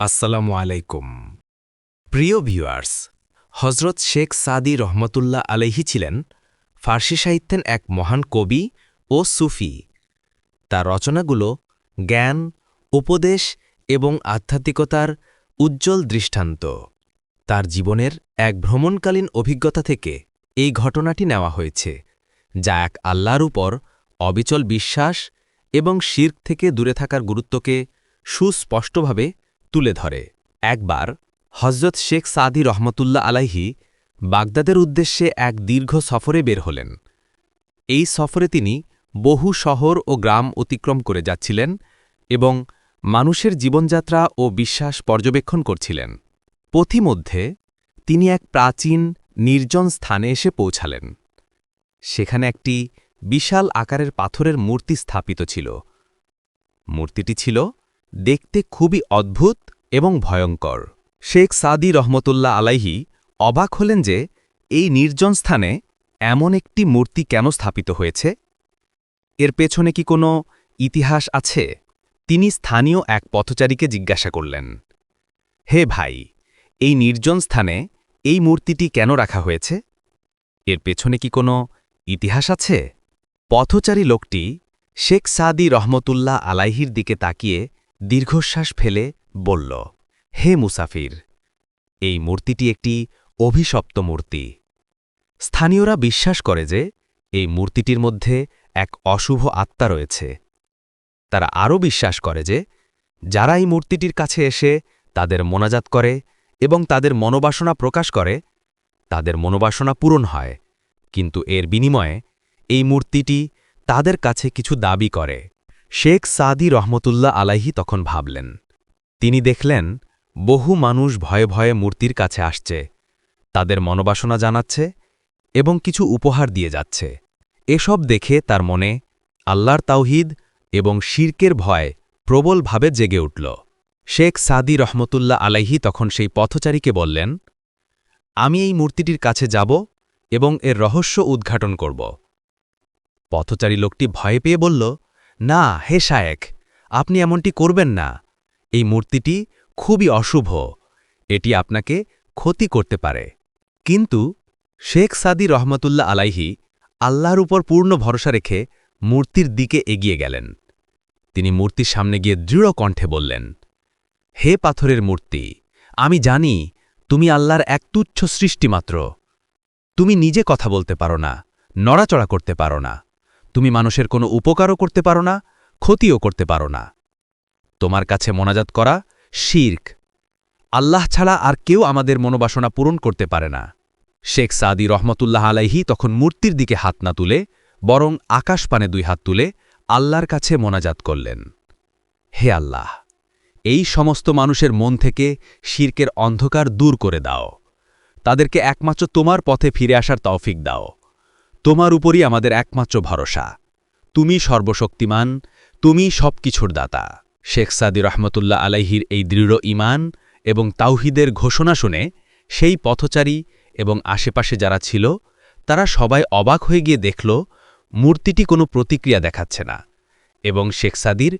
আসসালামু আলাইকুম। প্রিয় ভিউয়ার্স হজরত শেখ সাদি রহমতুল্লাহ আলাইহি ছিলেন ফার্সি সাহিত্যের এক মহান কবি ও সুফি। তার রচনাগুলো জ্ঞান, উপদেশ এবং আধ্যাত্মিকতার উজ্জ্বল দৃষ্টান্ত। তার জীবনের এক ভ্রমণকালীন অভিজ্ঞতা থেকে এই ঘটনাটি নেওয়া হয়েছে, যা এক আল্লাহর উপর অবিচল বিশ্বাস এবং শির্ক থেকে দূরে থাকার গুরুত্বকে সুস্পষ্টভাবে তুলে ধরে। একবার হজরত শেখ সাদি রহমতুল্লাহ আলাইহি বাগদাদের উদ্দেশ্যে এক দীর্ঘ সফরে বের হলেন। এই সফরে তিনি বহু শহর ও গ্রাম অতিক্রম করে যাচ্ছিলেন এবং মানুষের জীবনযাত্রা ও বিশ্বাস পর্যবেক্ষণ করছিলেন। পথিমধ্যে তিনি এক প্রাচীন, নির্জন স্থানে এসে পৌঁছালেন। সেখানে একটি বিশাল আকারের পাথরের মূর্তি স্থাপিত ছিল। মূর্তিটি ছিল দেখতে খুবই অদ্ভুত এবং ভয়ঙ্কর। শেখ সাদি রহমতুল্লাহ আলাইহি অবাক হলেন যে এই নির্জন স্থানে এমন একটি মূর্তি কেন স্থাপিত হয়েছে। এর পেছনে কি কোনো ইতিহাস আছে? তিনি স্থানীয় এক পথচারীকে জিজ্ঞাসা করলেন। হে ভাই, এই নির্জন স্থানে এই মূর্তিটি কেন রাখা হয়েছে? এর পেছনে কি কোনো ইতিহাস আছে? পথচারী লোকটি শেখ সাদি রহমতুল্লাহ আলাইহির দিকে তাকিয়ে দীর্ঘশ্বাস ফেলে বলল, হে মুসাফির, এই মূর্তিটি একটি অভিশপ্ত মূর্তি। স্থানীয়রা বিশ্বাস করে যে এই মূর্তিটির মধ্যে এক অশুভ আত্মা রয়েছে। তারা আরও বিশ্বাস করে যে যারা এই মূর্তিটির কাছে এসে তাদের মোনাজাত করে এবং তাদের মনোবাসনা প্রকাশ করে, তাদের মনোবাসনা পূরণ হয়। কিন্তু এর বিনিময়ে এই মূর্তিটি তাদের কাছে কিছু দাবি করে। শেখ সাদি রহমতুল্লাহ আলাইহি তখন ভাবলেন। তিনি দেখলেন, বহু মানুষ ভয়ে ভয়ে মূর্তির কাছে আসছে, তাদের মনোবাসনা জানাচ্ছে এবং কিছু উপহার দিয়ে যাচ্ছে। এসব দেখে তার মনে আল্লাহর তাওহিদ এবং শির্কের ভয় প্রবলভাবে জেগে উঠল। শেখ সাদি রহমতুল্লাহ আলাইহি তখন সেই পথচারীকে বললেন, আমি এই মূর্তিটির কাছে যাব এবং এর রহস্য উদ্ঘাটন করব। পথচারী লোকটি ভয় পেয়ে বলল না, হে শায়েক আপনি এমনটি করবেন না। এই মূর্তিটি খুবই অশুভ। এটি আপনাকে ক্ষতি করতে পারে। কিন্তু শেখ সাদি রহমতুল্লাহ আলাইহি আল্লাহর উপর পূর্ণ ভরসা রেখে মূর্তির দিকে এগিয়ে গেলেন। তিনি মূর্তির সামনে গিয়ে দৃঢ় কণ্ঠে বললেন, হে পাথরের মূর্তি, আমি জানি তুমি আল্লাহর এক তুচ্ছ সৃষ্টিমাত্র। তুমি নিজে কথা বলতে পারো না, নড়াচড়া করতে পারো না। তুমি মানুষের কোনো উপকারও করতে পারো না, ক্ষতিও করতে পারো না। তোমার কাছে মোনাজাত করা শির্ক। আল্লাহ ছাড়া আর কেউ আমাদের মনোবাসনা পূরণ করতে পারে না। শেখ সাদি রহমতুল্লাহ আলাইহি তখন মূর্তির দিকে হাত না তুলে, বরং আকাশপানে দুই হাত তুলে আল্লাহর কাছে মোনাজাত করলেন। হে আল্লাহ, এই সমস্ত মানুষের মন থেকে শির্কের অন্ধকার দূর করে দাও। তাদেরকে একমাত্র তোমার পথে ফিরে আসার তৌফিক দাও। তোমার উপরই আমাদের একমাত্র ভরসা। তুমি সর্বশক্তিমান, তুমি সব কিছুর দাতা। শেখ সাদি রহমতুল্লাহ আলাইহির এই দৃঢ় ইমান এবং তাওহিদের ঘোষণা শুনে সেই পথচারী এবং আশেপাশে যারা ছিল, তারা সবাই অবাক হয়ে গিয়ে দেখল, মূর্তিটি কোনো প্রতিক্রিয়া দেখাচ্ছে না এবং শেখ সাদির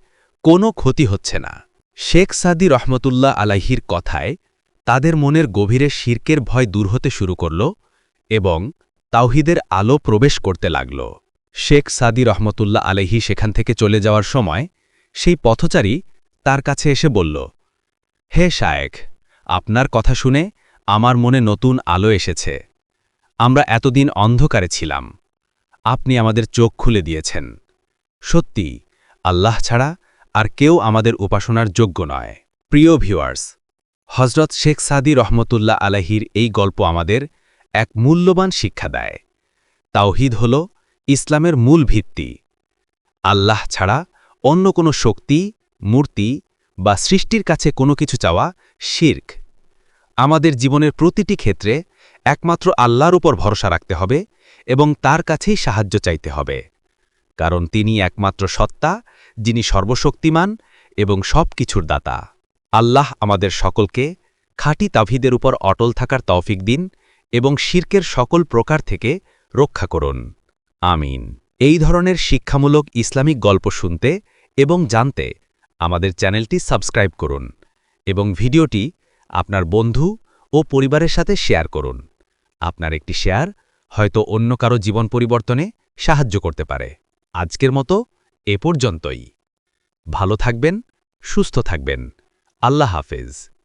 কোনো ক্ষতি হচ্ছে না। শেখ সাদি রহমতুল্লাহ আলাইহির কথায় তাদের মনের গভীরে শির্কের ভয় দূর হতে শুরু করল এবং তাওহিদের আলো প্রবেশ করতে লাগল। শেখ সাদি রহমতুল্লাহ আলাইহি সেখান থেকে চলে যাওয়ার সময় সেই পথচারী তার কাছে এসে বলল, হে শায়েক আপনার কথা শুনে আমার মনে নতুন আলো এসেছে। আমরা এতদিন অন্ধকারে ছিলাম। আপনি আমাদের চোখ খুলে দিয়েছেন। সত্যি, আল্লাহ ছাড়া আর কেউ আমাদের উপাসনার যোগ্য নয়। প্রিয় ভিউয়ার্স হজরত শেখ সাদি রহমতুল্লাহ আলাহির এই গল্প আমাদের এক মূল্যবান শিক্ষা দেয়। তাওহিদ হল ইসলামের মূল ভিত্তি। আল্লাহ ছাড়া অন্য কোনো শক্তি, মূর্তি বা সৃষ্টির কাছে কোনো কিছু চাওয়া শির্ক। আমাদের জীবনের প্রতিটি ক্ষেত্রে একমাত্র আল্লাহর উপর ভরসা রাখতে হবে এবং তার কাছেই সাহায্য চাইতে হবে। কারণ তিনি একমাত্র সত্তা, যিনি সর্বশক্তিমান এবং সব কিছুর দাতা। আল্লাহ আমাদের সকলকে খাঁটি তাভিদের উপর অটল থাকার তৌফিক দিন। এবং শির্কের সকল প্রকার থেকে রক্ষা করুন। আমিন। এই ধরনের শিক্ষামূলক ইসলামিক গল্প শুনতে এবং জানতে আমাদের চ্যানেলটি সাবস্ক্রাইব করুন এবং ভিডিওটি আপনার বন্ধু ও পরিবারের সাথে শেয়ার করুন। আপনার একটি শেয়ার হয়তো অন্য কারও জীবন পরিবর্তনে সাহায্য করতে পারে। আজকের মতো এ পর্যন্তই। ভালো থাকবেন, সুস্থ থাকবেন। আল্লাহ হাফেজ।